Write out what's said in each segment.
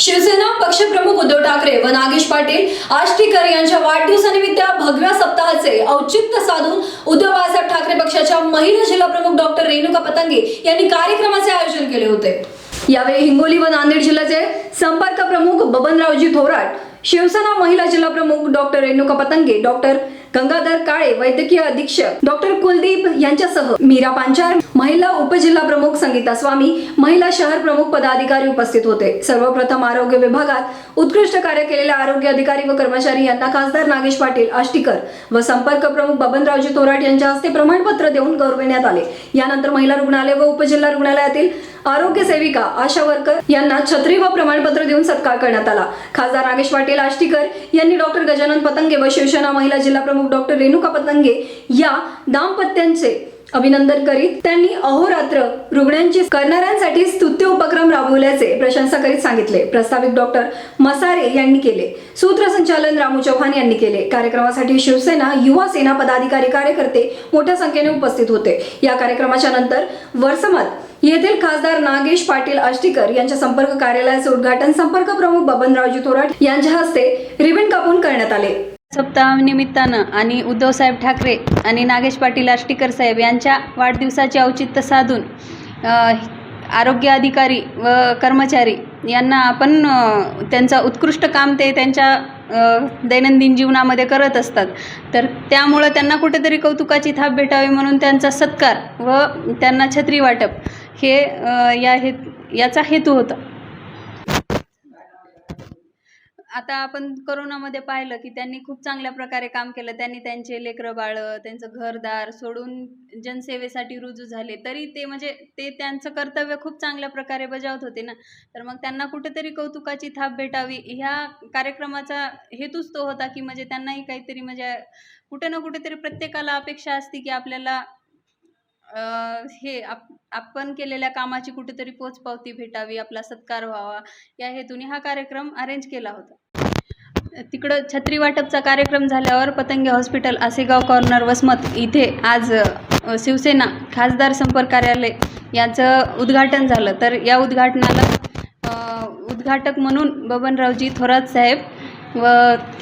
शिवसेना पक्षप्रमुख उद्धव ठाकरे व नागेश पाटील आष्टीकर यांच्या वाढदिवसानिमित्त भगव्या सप्ताहाचे औचित्य साधून उद्धव बाळासाहेब ठाकरे पक्षाच्या महिला जिल्हा प्रमुख डॉक्टर रेणुका पतंगे यांनी कार्यक्रमाचे आयोजन केले होते. यावेळी हिंगोली व नांदेड जिल्ह्याचे संपर्क प्रमुख बबनरावजी थोराट शिवसेना महिला जिल्हा प्रमुख डॉक्टर रेणुका पतंगे डॉक्टर गंगाधर काळे वैद्यकीय अधीक्षक डॉक्टर कुलदीप यांच्यासह मीरा पांचार महिला उपजिल्हा प्रमुख संगीता स्वामी महिला शहर प्रमुख पदाधिकारी उपस्थित होते. सर्वप्रथम आरोग्य विभागात उत्कृष्ट कार्य केलेल्या आरोग्य अधिकारी व कर्मचारी यांना खासदार नागेश पाटील आष्टीकर व संपर्क प्रमुख बबनरावजी तोराट यांच्या हस्ते प्रमाणपत्र देऊन गौरविण्यात आले. यानंतर महिला रुग्णालय व उपजिल्हा रुग्णालयातील आरोग्य सेविका आशा वर्कर यांना छत्री व प्रमाणपत्र देऊन सत्कार करण्यात आला. खासदार नागेश पाटील आष्टीकर यांनी डॉक्टर गजानन पतंगे व शिवसेना महिला जिल्हा प्रमुख डॉक्टर रेणुका पतंगे या दाम्पत्यांचे अभिनंदन करीत त्यांनी अहोरात्र रुग्णांची करणाऱ्यांसाठी स्तुत्य उपक्रम राबवल्याचे प्रशंसा करीत सांगितले. प्रस्तावित डॉक्टर मसारे यांनी केले. सूत्रसंचालन रामू चव्हाण यांनी केले. कार्यक्रमासाठी शिवसेना युवा सेना पदाधिकारी कार्यकर्ते मोठ्या संख्येने उपस्थित होते. या कार्यक्रमाच्या नंतर वर्समत येथील खासदार नागेश पाटील आष्टीकर यांच्या संपर्क कार्यालयाचे उद्घाटन संपर्क प्रमुख बबनरावजी थोराट यांच्या हस्ते रिबन कापून करण्यात आले. सप्ताहानिमित्तानं आणि उद्धवसाहेब ठाकरे आणि नागेश पाटील आष्टीकर साहेब यांच्या वाढदिवसाचे औचित्य साधून आरोग्य अधिकारी व कर्मचारी यांना आपण त्यांचं त्यांचा उत्कृष्ट काम ते त्यांच्या दैनंदिन जीवनामध्ये करत असतात. तर त्यामुळं त्यांना कुठेतरी कौतुकाची थाप भेटावी म्हणून त्यांचा सत्कार व त्यांना छत्री वाटप हे या हे याचा हेतू होता. आता आपण करोनामध्ये पाहिलं की त्यांनी खूप चांगल्या प्रकारे काम केलं. त्यांनी त्यांचे लेकरं बाळं त्यांचं घरदार सोडून जनसेवेसाठी रुजू झाले. तरी ते म्हणजे ते त्यांचं कर्तव्य खूप चांगल्या प्रकारे बजावत होते ना. तर मग त्यांना कुठेतरी कौतुकाची थाप भेटावी. ह्या कार्यक्रमाचा हेतूच तो होता की म्हणजे त्यांनाही काहीतरी म्हणजे कुठे ना कुठेतरी प्रत्येकाला अपेक्षा असते की आपल्याला हे आप आपण केलेल्या कामाची कुठेतरी पोचपावती भेटावी आपला सत्कार व्हावा या हेतूने हा कार्यक्रम अरेंज केला होता. तिकडं छत्री वाटपचा कार्यक्रम झाल्यावर पतंगे हॉस्पिटल आसेगाव कॉर्नर वसमत इथे आज शिवसेना खासदार संपर्क कार्यालय याचं उद्घाटन झालं. तर या उद्घाटनाला उद्घाटक म्हणून बबनरावजी थोरात साहेब व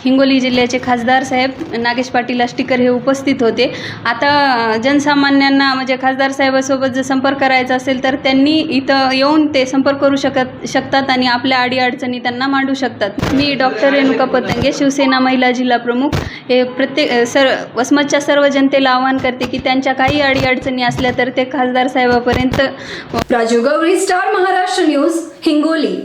हिंगोली जिल्ह्याचे खासदार साहेब नागेश पाटील आष्टीकर हे उपस्थित होते. आता जनसामान्यांना म्हणजे खासदार साहेबासोबत जर संपर्क करायचा असेल तर त्यांनी इथं येऊन ते संपर्क करू शकत शकतात आणि आपल्या अडीअडचणी त्यांना मांडू शकतात. मी डॉक्टर रेणुका पतंगे शिवसेना महिला जिल्हा प्रमुख. हे प्रत्येक सर वसमतच्या सर्व जनतेला आवाहन करते की त्यांच्या काही अडीअडचणी असल्या तर ते खासदार साहेबापर्यंत राजू गवळी स्टार महाराष्ट्र न्यूज हिंगोली.